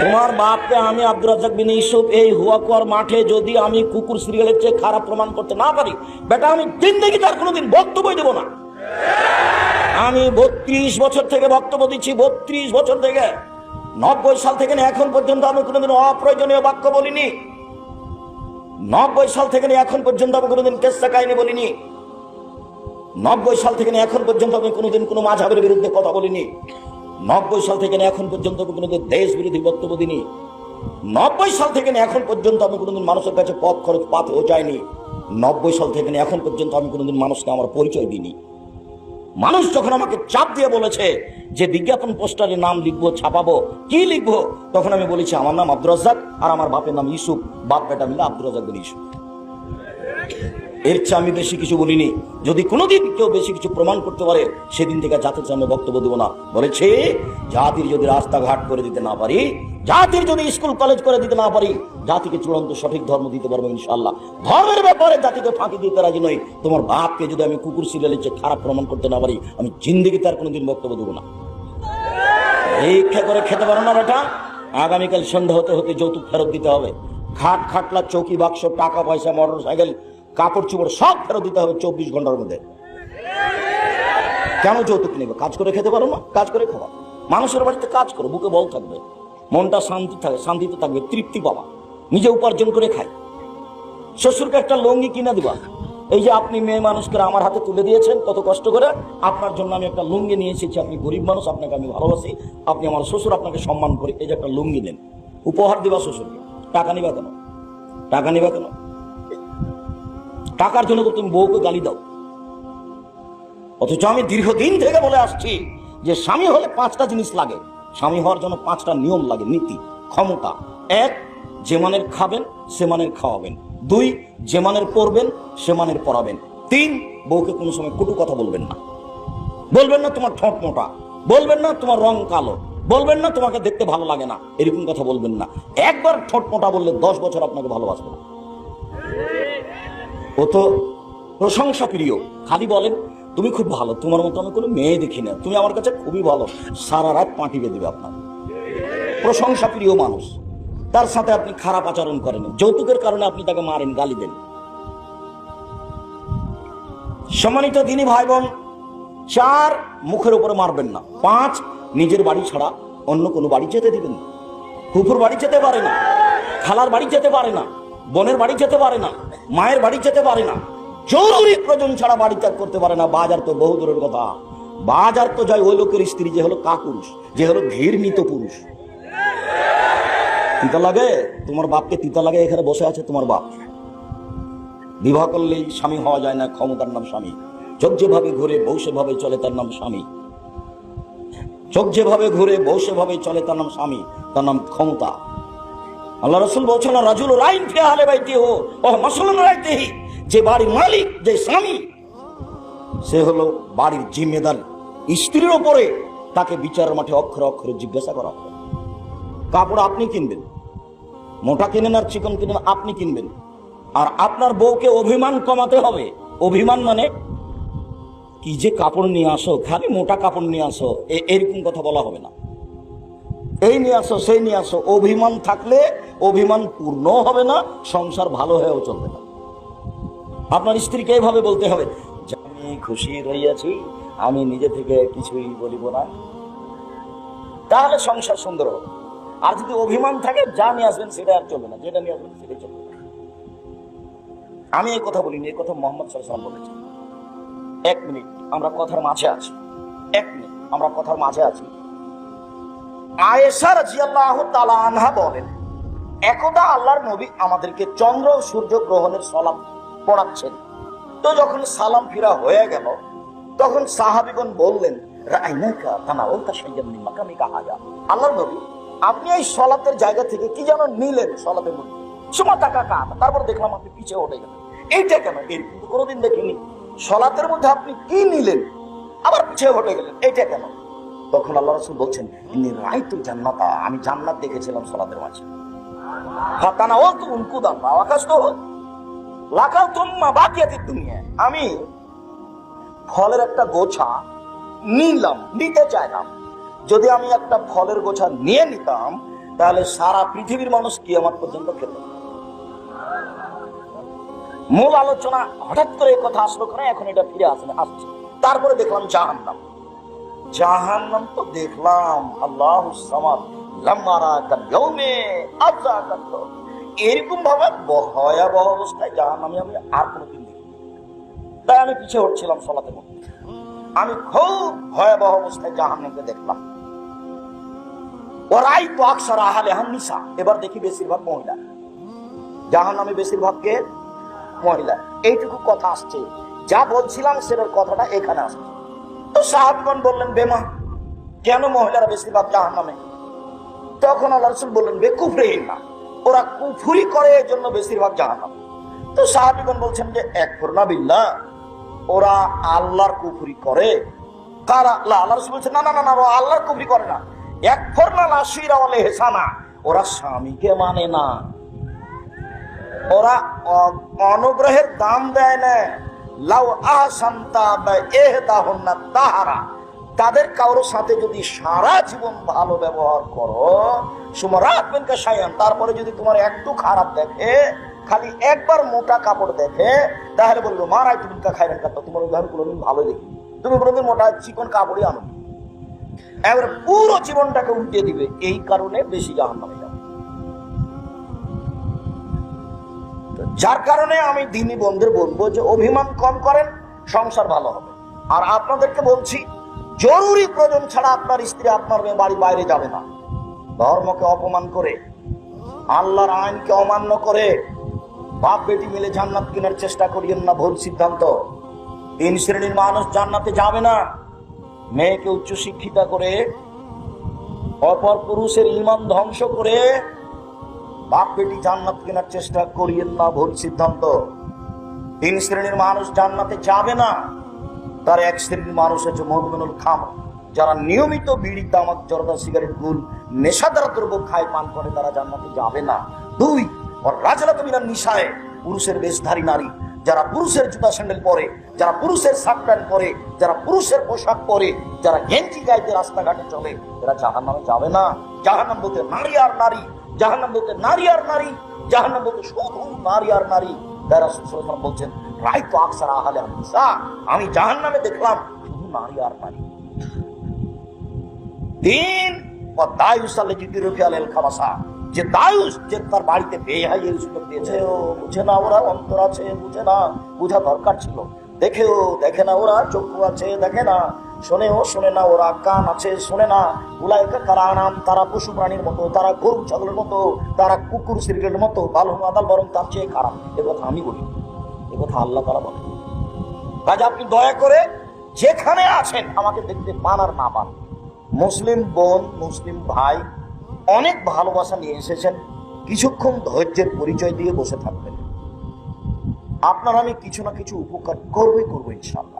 তোমার বাপকে আমি আব্দুর রাজ্জাক বিন ইউসুফ এই হুয়াকুয়ার মাঠে যদি আমি কুকুর সিরিয়ালের চেয়ে খারাপ প্রমাণ করতে না পারি, বেটা, আমি দিন জিন্দগি তার কোনোদিন বক্তব্য দেবো না। আমি বত্রিশ বছর থেকে বক্তব্য দিচ্ছি, বত্রিশ বছর থেকে। নব্বই সাল থেকে এখন পর্যন্ত আমি কোনোদিন অপ্রয়োজনীয় বাক্য বলিনি। নব্বই সাল থেকে এখন পর্যন্ত আমি কোনোদিন কেসা কাহিনী বলিনি। নব্বই সাল থেকে এখন পর্যন্ত আমি কোনোদিন কোনো মাঝাবের বিরুদ্ধে কথা বলিনি। নব্বই সাল থেকে এখন পর্যন্ত আমি কোনোদিন দেশ বিরোধী বক্তব্য দিনি নব্বই সাল থেকে এখন পর্যন্ত আমি কোনোদিন মানুষের কাছে পথ খরচ পাতেও চাইনি নব্বই সাল থেকে এখন পর্যন্ত আমি কোনোদিন মানুষকে আমার পরিচয় দিইনি। মানুষ যখন আমাকে চাপ দিয়ে বলেছে যে বিজ্ঞাপন পোস্টারে নাম লিখব, ছাপাবো, কি লিখব, তখন আমি বলেছি, আমার নাম আব্দুর আর আমার বাপের নাম ইসুফ বাপ বেটা মিলে আব্দুর রাজ্জাক বিন ইসুফ এর চেয়ে আমি বেশি কিছু বলিনি। যদি কোনোদিন কেউ বেশি কিছু প্রমাণ করতে পারে, সেদিন থেকে জাতির সামনে বক্তব্য দেবো না। বলেছে, জাতির যদি রাস্তাঘাট করে দিতে না পারি, জাতির যদি স্কুল, কলেজ করে দিতে না পারি, জাতিকে চূড়ান্ত সঠিক ধর্ম দিতে পারব ইনশাল্লাহ ধর্মের ব্যাপারে জাতিকে ফাঁকি দিতে রাজি নই। তোমার বাপকে যদি আমি কুকুর সিরিয়ালের চেয়ে খারাপ প্রমাণ করতে না পারি, আমি জিন্দিগি তার কোনোদিন বক্তব্য দেবো না। পরীক্ষা করে খেতে পারো না বেটা। আগামীকাল সন্ধ্যা হতে হতে যৌতুক ফেরত দিতে হবে। খাট খাটলা, চৌকি বাক্স, টাকা পয়সা মোটর সাইকেল কাপড় চোপড় সব ফেরত দিতে হবে চব্বিশ ঘণ্টার মধ্যে। কেন যৌতুক নেবে? কাজ করে খেতে পারো না? কাজ করে খাওয়া মানুষের বাড়িতে কাজ করো, বুকে বল থাকবে। মনটা শান্তি থাকে, শান্তিতে থাকবে, তৃপ্তি পাবা। নিজে উপার্জন করে খায় শ্বশুরকে একটা লঙ্গি কিনে দিবা। এই যে আপনি মেয়ে মানুষকে আমার হাতে তুলে দিয়েছেন, কত কষ্ট করে। আপনার জন্য আমি একটা লুঙ্গি নিয়ে এসেছি। আপনি গরিব মানুষ, আপনাকে আমি ভালোবাসি। আপনি আমার শ্বশুর, আপনাকে সম্মান করে। এই যে একটা লুঙ্গি নেন। উপহার দিবা শ্বশুরকে। টাকা নিবা কেন? টাকা নিবা কেন? টাকার জন্য তুমি বউকে গালি দাও। অথচ আমি দীর্ঘদিন থেকে বলে আসছি যে স্বামী হলে পাঁচটা জিনিস লাগে। স্বামী হওয়ার জন্য পাঁচটা নিয়ম লাগে, নীতি, ক্ষমতা। এক, যে মানের খাবেন, সে মানের খাওয়াবেন। দুই, যে মানের পড়বেন সে মানের পড়াবেন তিন, বউকে কোনো সময় কটু কথা বলবেন না। বলবেন না তোমার ঠোঁট মোটা। বলবেন না তোমার রং কালো। বলবেন না তোমাকে দেখতে ভালো লাগে না। এরকম কথা বলবেন না। একবার ঠোঁট মোটা বললে দশ বছর আপনাকে ভালোবাসবে না। ও তো প্রশংসা প্রিয় খালি বলেন, তুমি খুব ভালো, তোমার মতো আমি কোনো মেয়ে দেখি না। তুমি আমার কাছে খুবই ভালো, সারা রাত পাঁটি বেঁধে আপনার প্রশংসা প্রিয় মানুষ, তার সাথে আপনি খারাপ আচরণ করেন যৌতুকের কারণে আপনি তাকে মারেন, গালি দেন। সম্মানিত দিনী ভাই বোন চার মুখের উপরে মারবেন না। পাঁচ, নিজের বাড়ি ছাড়া অন্য কোনো বাড়ি যেতে দিবেন না। ফুফুর বাড়ি যেতে পারে না। খালার বাড়ি যেতে পারে না। বোনের বাড়ি যেতে পারে না, মায়ের বাড়ি যেতে পারে না জরুরি প্রয়োজন ছাড়া বাড়ি ত্যাগ করতে পারে না, বাজার তো বহু দূরের কথা। বাজার তো যায় ওই লোকের স্ত্রী যে হলো কাপুরুষ, যে হলো ঘৃণিত পুরুষ। তিতা লাগে? তোমার বাপকে তিতা লাগে এখানে বসে আছে তোমার বাপ। বিবাহ করলেই স্বামী হওয়া যায় না, ক্ষমতার নাম স্বামী। চোখ যেভাবে ঘুরে বউ সেভাবে চলে, তার নাম স্বামী। চোখ যেভাবে ঘুরে বউ সেভাবে চলে, তার নাম স্বামী, তার নাম ক্ষমতা। আল্লাহ রসুল বলছেন রাজুল রাইন ফিয়ালে বাইতে হো ও মাসুল রাইতেহি যে বাড়ির মালিক, যে স্বামী, সে হলো বাড়ির জিম্মেদার। স্ত্রীর ওপরে তাকে বিচারের মাঠে অক্ষরে অক্ষরে জিজ্ঞাসা করা হবে কাপড় আপনি কিনবেন, মোটা কিনেন আর চিকন কিনেন আপনি কিনবেন। আর আপনার বউকে অভিমান কমাতে হবে। অভিমান মানে কি যে কাপড় নিয়ে আসো, খালি মোটা কাপড় নিয়ে আসো এরকম কথা বলা হবে না। এই নিয়ে আসো, সেই নিয়ে আসো। অভিমান থাকলে অভিমান পূর্ণ হবে না, সংসার ভালো হয়েও চলবে না। আপনার স্ত্রীকে এইভাবে বলতে হবে আমি খুশি রইয়াছি, আমি নিজে থেকে কিছুই বলিব না। তাহলে সংসার সুন্দর হবে। আর যদি অভিমান থাকে, যা নিয়ে আসবেন সেটা আর চলবে না, যেটা নিয়ে আসবেন সেটাই চলবে আমি এই কথা বলিনি, এই কথা মোহাম্মদ সাল্লাম বলেছেন। এক মিনিট, আমরা কথার মাঝে আছি। এক মিনিট, আমরা কথার মাঝে আছি। আয়েশা রাজিয়াল্লাহু তাআলা আনহা বলেন, একদা আল্লাহর নবী আমাদেরকে চন্দ্র ও সূর্য গ্রহণের সালাম পড়াচ্ছেন। তো যখন সালাম ফিরা হয়ে গেল, তখন সাহাবিগণ বললেন, রাইনাকা মাকামিকা হাজা। আল্লাহর নবী, আপনি এই সলাতের জায়গা থেকে কি যেন নিলেন সলাতের মধ্যে? সময় টাকা কাপ তারপর দেখলাম আপনি পিছিয়ে উঠে গেলেন। এইটা কেন? এরকম তো কোনোদিন দেখিনি। সলাতের মধ্যে আপনি কি নিলেন? আবার পিছিয়ে হটে গেলেন, এইটা কেন? তখন আল্লাহ রসুল বলছেন ইনি রাইতু জান্নাতা, আমি জান্নাত দেখেছিলাম সলাতের মাঝে। ফাতানা ও তো আকাশ তো লাকাল তুম্মা বাকিয়াতি দুনিয়া। আমি ফলের একটা গোছা নিলাম, নিতে চাইলাম। যদি আমি একটা ফলের গোছা নিয়ে নিতাম, তাহলে সারা পৃথিবীর মানুষ কি আমার পর্যন্ত খেত। মূল আলোচনা হঠাৎ করে কথা আসলো কেন? এখন এটা ফিরে আসে আসছে। তারপরে দেখলাম জাহান্নাম। জাহান্নাম তো দেখলাম, আল্লাহ এরকম ভাবে ভয়াবহ অবস্থায় জাহান্নামে আমি আর কোনোদিন দেখি তাই আমি পিছিয়ে হচ্ছিলাম সলাতে মধ্যে। আমি খুব ভয়াবহ অবস্থায় জাহান্নামকে দেখলাম। ওরাই তো আকসার আহালে হান্নিসা। এবার দেখি বেশিরভাগ মহিলা। জাহান্নামে বেশিরভাগকে মহিলা। এইটুকু কথা আসছে। যা বলছিলাম সেটার কথাটা এখানে আসছে। তো সাহাবগণ বললেন বেমা কেন মহিলারা বেশিরভাগ জাহান নামে তখন আল্লাহ রসুল বললেন বেকুফরেহীন না, ওরা কুফুরি করে এর জন্য বেশিরভাগ জাহান নামে তো সাহাবিগণ বলছেন যে এক করোনা বিল্লা ওরা আল্লাহর কুফুরি করে। কারা? আল্লাহ রসুল বলছেন, না না না না, ওরা আল্লাহর কুফরি করে না। এক ফরনা লাশিরা বলে হেসানা ওরা স্বামীকে মানে না। ওরা অনুগ্রহের দাম দেয় না। লাউ বা তাহারা, তাদের কারোর সাথে যদি সারা জীবন ভালো ব্যবহার করো, সুমরাত বিনকা সায়ান তারপরে যদি তোমার একটু খারাপ দেখে, খালি একবার মোটা কাপড় দেখে, তাহলে বলব মারাই তুমি খাইবেন কাপড় তোমার উদাহরণ কোনোদিন ভালো দেখি তুমি কোনোদিন মোটা চিকন কাপড়ই আনো এবারে পুরো জীবনটাকে উল্টে দিবে, এই কারণে বেশি জাহান নামে যার কারণে আমি দিনী বন্ধুর বলব যে অভিমান কম করেন, সংসার ভালো হবে। আর আপনাদেরকে বলছি, জরুরি প্রয়োজন ছাড়া আপনার স্ত্রী আপনার মেয়ে বাড়ি বাইরে যাবে না। ধর্মকে অপমান করে, আল্লাহর আইনকে অমান্য করে বাপ বেটি মিলে জান্নাত কেনার চেষ্টা করিয়েন না ভুল সিদ্ধান্ত। তিন শ্রেণির মানুষ জান্নাতে যাবে না। মেয়েকে উচ্চশিক্ষিতা করে, অপর পুরুষের ইমান ধ্বংস করে বাপ বেটি জান্নাত কেনার চেষ্টা করিয়েন না ভুল সিদ্ধান্ত। তিন শ্রেণির মানুষ জান্নাতে যাবে না। তার এক শ্রেণির মানুষ হচ্ছে মহবিনুল খাম যারা নিয়মিত বিড়ি, তামাক, জর্দা, সিগারেট গুল নেশাদার দ্রব্য খায়, পান করে, তারা জান্নাতে যাবে না। দুই, ওর রাজলা তুমিনা নিশায় পুরুষের বেশধারী নারী, যারা পুরুষের জুতা স্যান্ডেল পরে, যারা পুরুষের শার্ট প্যান্ট পরে, যারা পুরুষের পোশাক পরে, যারা গেঞ্জি গাইতে রাস্তাঘাটে চলে, এরা জাহান নামে যাবে না। জাহান নাম বলতে নারী আর নারী। নারী আর নারী শুধু নারী আর নারী। তারা বলছেন, রায় তো আকসার আহালে আমি জাহান নামে দেখলাম শুধু নারী আর নারী। দিন ও দায়ুস আল্লাহ জিদি রফি আল খাবাসা, যে দায়ুস যে তার বাড়িতে বেহাই এই সুযোগ দিয়েছে। ও বুঝে না ওরা অন্তর আছে, বুঝে না, বুঝা দরকার ছিল। দেখেও দেখে না ওরা, চক্ষু আছে দেখে না। শোনেও শোনে না ওরা, কান আছে শোনে না। উলাইকা তারা নাম তারা পশু প্রাণীর মতো, তারা গরু ছাগলের মতো, তারা কুকুর সিরগের মতো, ভালো মাদাল বরং তার চেয়ে খারাপ। এ কথা আমি বলি, এ কথা আল্লাহ তারা বলে কাজে আপনি দয়া করে যেখানে আছেন আমাকে দেখতে পান আর না পান। মুসলিম বোন, মুসলিম ভাই অনেক ভালোবাসা নিয়ে এসেছেন। কিছুক্ষণ ধৈর্যের পরিচয় দিয়ে বসে থাকবেন। আপনার আমি কিছু না কিছু উপকার করবই করব ইনশাল্লাহ